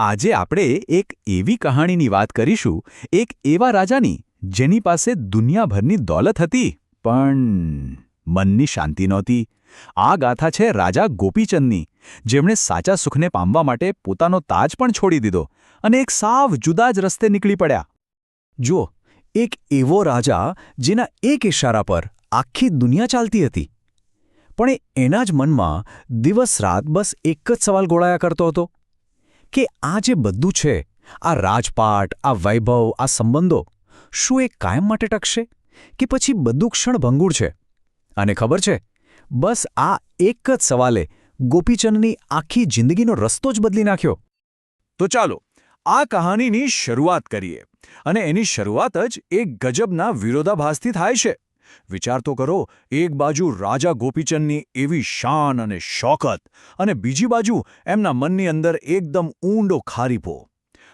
આજે આપણે એક એવી કહાણીની વાત કરીશું, એક એવા રાજાની જેની પાસે દુનિયાભરની દોલત હતી, પણ મનની શાંતિ નહોતી. આ ગાથા છે રાજા ગોપીચંદની, જેમણે સાચા સુખને પામવા માટે પોતાનો તાજ પણ છોડી દીધો અને એક સાવ જુદા જ રસ્તે નીકળી પડ્યા. જુઓ, એક એવો રાજા જેના એક ઇશારા પર આખી દુનિયા ચાલતી હતી. પણ એના જ મનમાં દિવસ રાત બસ એક જ સવાલ ગોળાયા કરતો હતો. કે આ જે બધું છે, આ રાજપાટ, આ વૈભવ, આ સંબંધો, શું એ કાયમ માટે ટકશે? કે પછી બધું ક્ષણભંગુર છે? અને ખબર છે, બસ આ એક જ સવાલે ગોપીચંદની આખી જિંદગીનો રસ્તો જ બદલી નાખ્યો. તો ચાલો, આ કહાનીની શરૂઆત કરીએ. અને એની શરૂઆત જ એક ગજબના વિરોધાભાસથી થાય છે. વિચાર તો કરો, એક બાજુ રાજા ગોપીચંદની એવી શાન અને શોકત અને બીજી બાજુ એમના મનની અંદર એકદમ ઊંડો ખારીપો.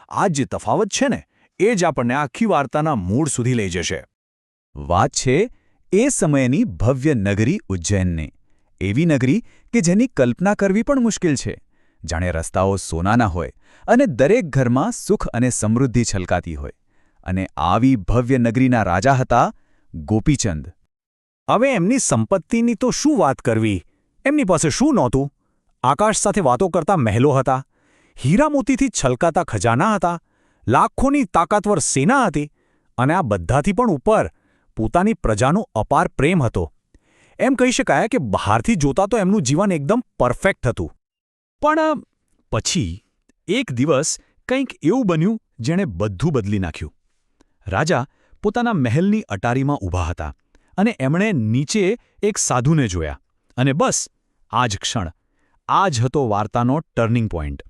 આ જે તફાવત છે ને? એ જ આપણને આખી વાર્તાના મૂળ સુધી લઈ જશે. વાત છે એ સમયની ભવ્ય નગરી ઉજ્જૈનની. એવી નગરી કે જેની કલ્પના કરવી પણ મુશ્કેલ છે. જાણે રસ્તાઓ સોનાના હોય અને દરેક ઘરમાં સુખ અને સમૃદ્ધિ છલકાતી હોય. અને આવી ભવ્ય નગરીના રાજા હતા ગોપીચંદ. હવે એમની સંપત્તિની તો શું વાત કરવી? એમની પાસે શું નહોતું? આકાશ સાથે વાતો કરતા મહેલો હતા હીરામોતીથી છલકાતા ખજાના હતા, લાખોની તાકાતવર સેના હતી અને આ બધાથી પણ ઉપર પોતાની પ્રજાનો અપાર પ્રેમ હતો. એમ કહી શકાય કે બહારથી જોતા તો એમનું જીવન એકદમ પરફેક્ટ હતું. પણ પછી એક દિવસ કંઈક એવું બન્યું જેણે બધું બદલી નાખ્યું. રાજા પોતાના મહેલની અટારીમાં ઊભા હતા અને એમણે નીચે એક સાધુને જોયા અને બસ, આ જ ક્ષણ. આ જ હતો વાર્તાનો ટર્નિંગ પોઈન્ટ.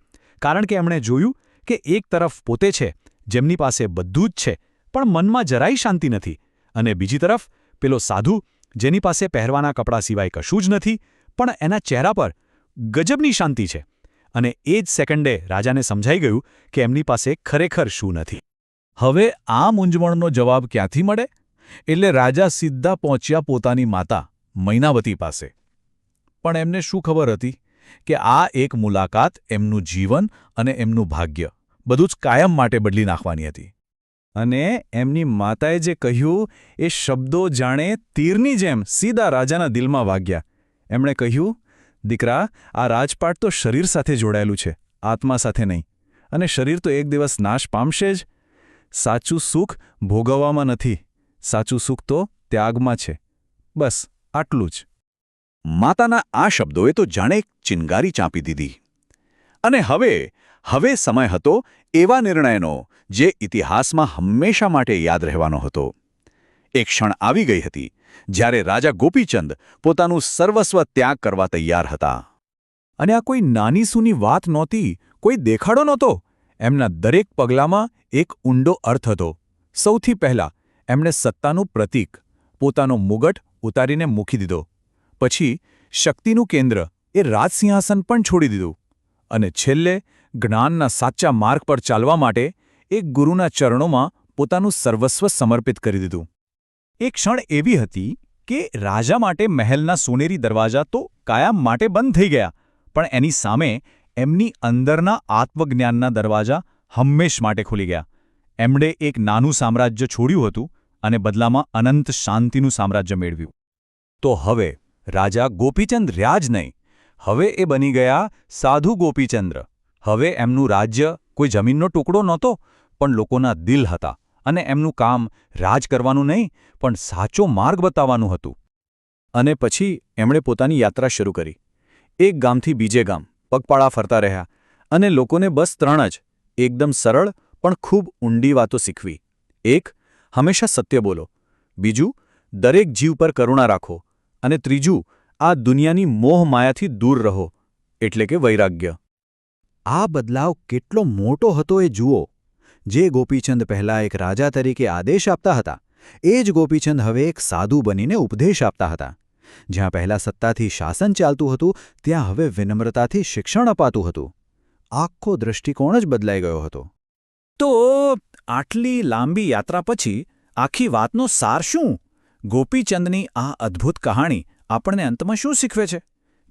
કારણ કે એમણે જોયું કે એક તરફ પોતે છે, જેમની પાસે બધું જ છે, પણ મનમાં જરાય શાંતિ નથી. અને બીજી તરફ, પેલો સાધુ, જેની પાસે પહેરવાના કપડાં સિવાય કશું જ નથી, પણ એના ચહેરા પર ગજબની શાંતિ છે. અને એ જ સેકન્ડે રાજાને સમજાઈ ગયું કે એમની પાસે ખરેખર શું નથી. હવે આ મૂંઝવણનો જવાબ ક્યાંથી મળે? એટલે રાજા સીધા પહોંચ્યા પોતાની માતા, મૈનાવતી પાસે. પણ એમને શું ખબર હતી કે આ એક મુલાકાત એમનું જીવન અને એમનું ભાગ્ય બધું જ કાયમ માટે બદલી નાખવાની હતી. અને એમની માતાએ જે કહ્યું, એ શબ્દો જાણે તીરની જેમ સીધા રાજાના દિલમાં વાગ્યા. એમણે કહ્યું, દીકરા, આ રાજપાટ તો શરીર સાથે જોડાયેલું છે, આત્મા સાથે નહીં. અને શરીર તો એક દિવસ નાશ પામશે જ સાચું સુખ ભોગવવામાં નથી. સાચું સુખ તો ત્યાગમાં છે. બસ, આટલું જ. માતાના આ શબ્દોએ તો જાણે ચિનગારી ચાંપી દીધી. અને હવે હવે સમય હતો એવા નિર્ણયનો જે ઇતિહાસમાં હંમેશા માટે યાદ રહેવાનો હતો. એક ક્ષણ આવી ગઈ હતી, જ્યારે રાજા ગોપીચંદ પોતાનું સર્વસ્વ ત્યાગ કરવા તૈયાર હતા. અને આ કોઈ નાની સૂની વાત નહોતી, કોઈ દેખાડો નહોતો. એમના દરેક પગલામાં એક ઊંડો અર્થ હતો. સૌથી પહેલા, એમણે સત્તાનું પ્રતીક, પોતાનો મુગટ ઉતારીને મૂકી દીધો. પછી, શક્તિનું કેન્દ્ર એ રાજસિંહાસન પણ છોડી દીધું. અને છેલ્લે, જ્ઞાનના સાચા માર્ગ પર ચાલવા માટે એક ગુરુના ચરણોમાં પોતાનું સર્વસ્વ સમર્પિત કરી દીધું. એ ક્ષણ એવી હતી કે રાજા માટે મહેલના સોનેરી દરવાજા તો કાયમ માટે બંધ થઈ ગયા, પણ એની સામે એમની અંદરના આત્મજ્ઞાનના દરવાજા હંમેશ માટે ખુલી ગયા. એમણે એક નાનું સામ્રાજ્ય છોડ્યું હતું અને બદલામાં અનંત શાંતિનું સામ્રાજ્ય મેળવ્યું. તો હવે રાજા ગોપીચંદ રહ્યા જ નહીં. હવે એ બની ગયા સાધુ ગોપીચંદ્ર. હવે એમનું રાજ્ય કોઈ જમીનનો ટુકડો નહોતો, પણ લોકોના દિલ હતા અને એમનું કામ રાજ કરવાનું નહીં, પણ સાચો માર્ગ બતાવવાનું હતું. અને પછી એમણે પોતાની યાત્રા શરૂ કરી. એક ગામથી બીજે ગામ. પગપાળા ફરતા રહ્યા અને લોકોને બસ ત્રણ જ, એકદમ સરળ પણ ખૂબ ઊંડી વાતો શીખવી. એક, હંમેશા સત્ય બોલો. બીજું, દરેક જીવ પર કરુણા રાખો. અને ત્રીજું, આ દુનિયાની મોહ માયાથી દૂર રહો, એટલે કે વૈરાગ્ય. આ બદલાવ કેટલો મોટો હતો એ જુઓ. જે ગોપીચંદ પહેલાં એક રાજા તરીકે આદેશ આપતા હતા, એ જ ગોપીચંદ હવે એક સાધુ બનીને ઉપદેશ આપતા હતા. જ્યાં પહેલાં સત્તાથી શાસન ચાલતું હતું, ત્યાં હવે વિનમ્રતાથી શિક્ષણ અપાતું હતું. આખો દૃષ્ટિકોણ જ બદલાઈ ગયો હતો. તો આટલી લાંબી યાત્રા પછી આખી વાતનો સાર શું? ગોપીચંદની આ અદ્ભુત કહાણી આપણને અંતમાં શું શીખવે છે?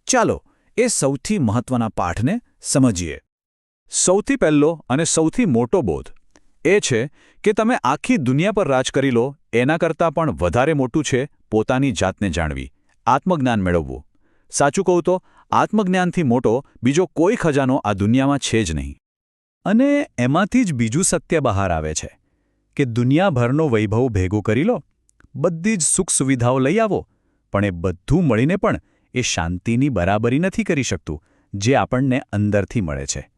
ચાલો એ સૌથી મહત્વના પાઠને સમજીએ. સૌથી પહેલો અને સૌથી મોટો બોધ એ છે કે તમે આખી દુનિયા પર રાજ કરી લો, એના કરતાં પણ વધારે મોટું છે પોતાની જાતને જાણવી. આત્મજ્ઞાન મેળવવું. સાચું કહું તો, આત્મજ્ઞાનથી મોટો બીજો કોઈ ખજાનો આ દુનિયામાં છે જ નહીં. અને એમાંથી જ બીજું સત્ય બહાર આવે છે, કે દુનિયાભરનો વૈભવ ભેગું કરી લો, બધી જ સુખ સુવિધાઓ લઈ આવો, પણ એ બધું મળીને પણ એ શાંતિની બરાબરી નથી કરી શકતું, જે આપણને અંદરથી મળે છે.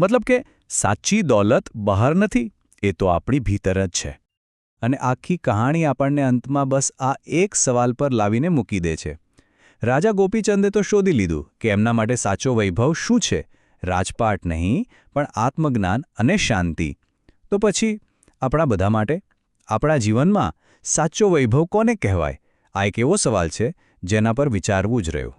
મતલબ કે સાચી દોલત બહાર નથી, એ તો આપણી ભીતર જ છે. અને આખી કહાણી આપણને અંતમાં બસ આ એક સવાલ પર લાવીને મૂકી દે છે. રાજા ગોપીચંદે તો શોધી લીધું કે એમના માટે સાચો વૈભવ શું છે? રાજપાટ નહીં, પણ આત્મજ્ઞાન અને શાંતિ. તો પછી, આપણા બધા માટે? આપણા જીવનમાં સાચો વૈભવ કોને કહેવાય? આ એક એવો સવાલ છે જેના પર વિચારવું જ રહ્યું.